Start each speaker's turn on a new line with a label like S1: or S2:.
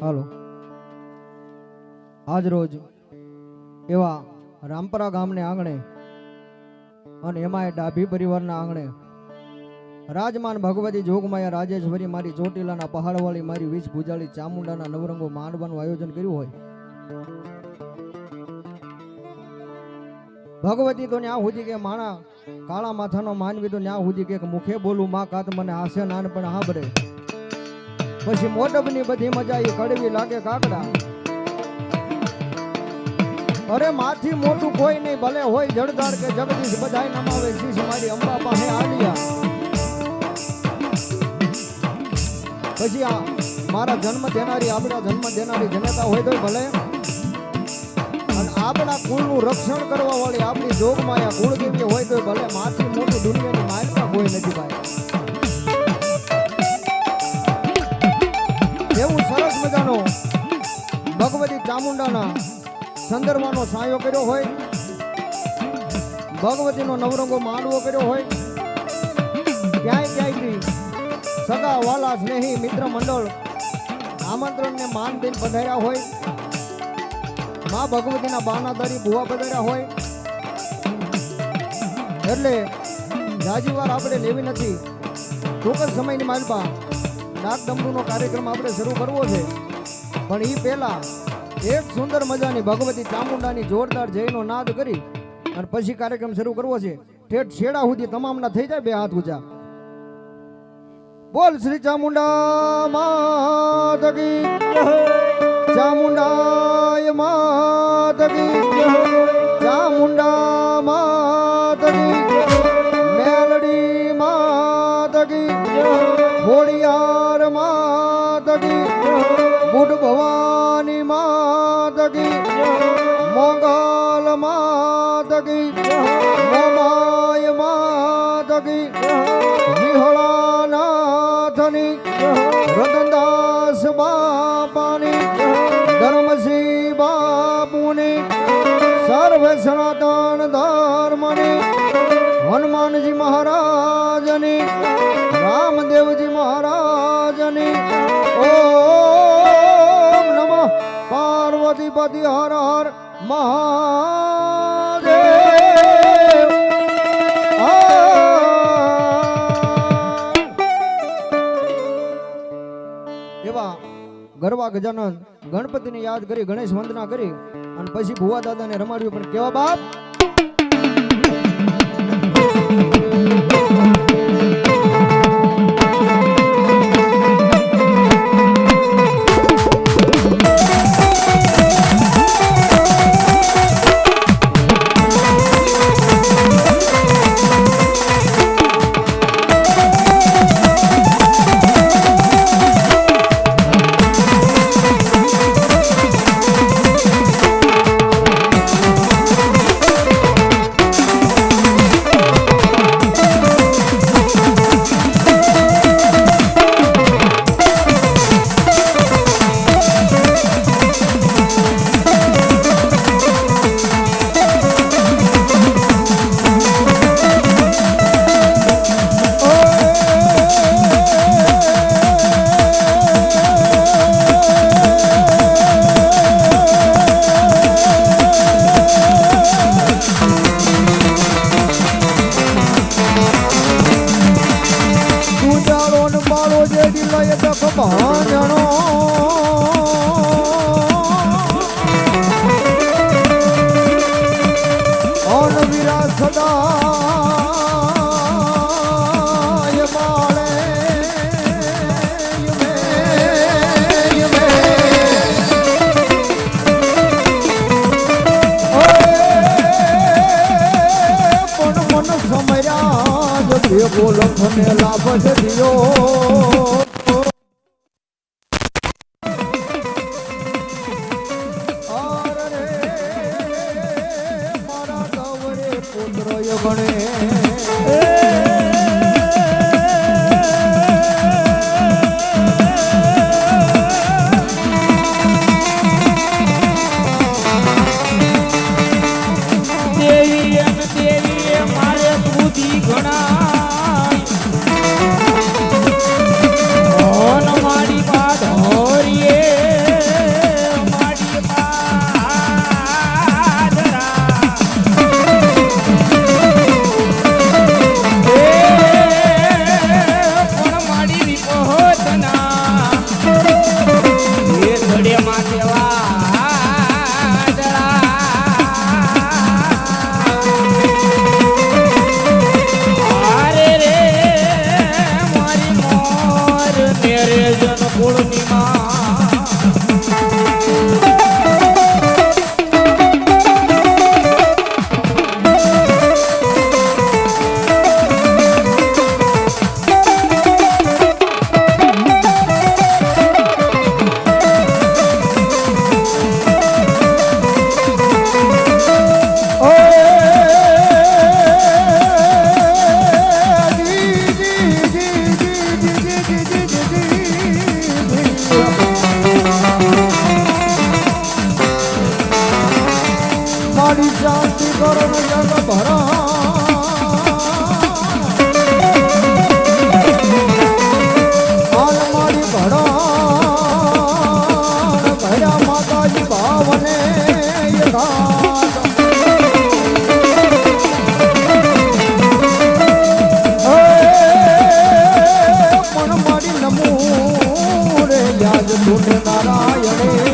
S1: હાલો આજ રોજ એવા રામપરા ગામને આંગણે અને એમાંય ડાભી પરિવારના આંગણે રાજમાન ભગવતી જોગમાયા રાજેશ્વરી મારી ચોટીલાના પહાડવાળી મારી વીજ ભુજાળી ચામુંડાના નવરંગો માંડવાનું આયોજન કર્યું હોય. ભગવતી તો ન્યા સુધી કે માણા કાળા માથાનો માનવી તો ન્યા સુધી કે મુખે બોલું, માં કાત મને હાસે નાનપણ હાબરે પછી મોટપની બધી મજા એ કડવી લાગે કાકડા અરે માથી મોટું કોઈ નહીં, ભલે હોય જળદાર કે જગદીશ, બધાય નમાવે શીશ મારી અંબા પાસે આલિયા. પછી આ મારા જન્મ દેનારી, આપણા જન્મ દેનારી જનતા હોય તો ભલે. અને આપણા કુળનું રક્ષણ કરવા વાળી આપણી જોગમાયા કુળદેવી હોય તો ભલે, માથી મોટું દુનિયાની માયકા કોઈ નથી ભાઈ. મજાનો ભગવતી ચામુંડાના સંદર્ભનો સાયો કર્યો હોય, ભગવતીનો નવરંગો માનવો કર્યો હોય, ક્યાંય ક્યાંયથી સગા વાલા સ્નેહી મિત્ર મંડળ આમંત્રણને માન દઈને પધાર્યા હોય, મા ભગવતીના બાનાદારી ભુવા પધાર્યા હોય, એટલે જાજીવાર આપણે લેવી નથી. ટૂંક સમયની માલપા ડાક ડમરૂનો કાર્યક્રમ આપણે શરૂ કરવો છે. પણ એ પહેલાં એક સુંદર મજાની ભગવતી ચામુંડાની જોરદાર જયનો નાદ કરી અને પછી કાર્યક્રમ શરૂ કરવો છે. ઠેઠ છેડા સુધી તમામના થઈ જાય બે હાથ ઊંચા. બોલ શ્રી ચામુંડા માત ચામુંડાય માત ચામુંડા માત કી વિહળાનાથની રતનદાસ બાપાની, ધર્મસિંહ બાપુની, સર્વ સનાતન ધર્મની, હનુમાનજી મહારાજની, રામદેવજી મહારાજની, ઓમ નમઃ પાર્વતી પતિ હર હર મહાદેવ. ગરવા ગજાનંદ ગણપતિને યાદ કરી, ગણેશ વંદના કરી અને પછી ભુવા દાદાને રમાડ્યું. પણ કેવા બાપ? ગવરે પુત્ર ગણે
S2: નારાયણે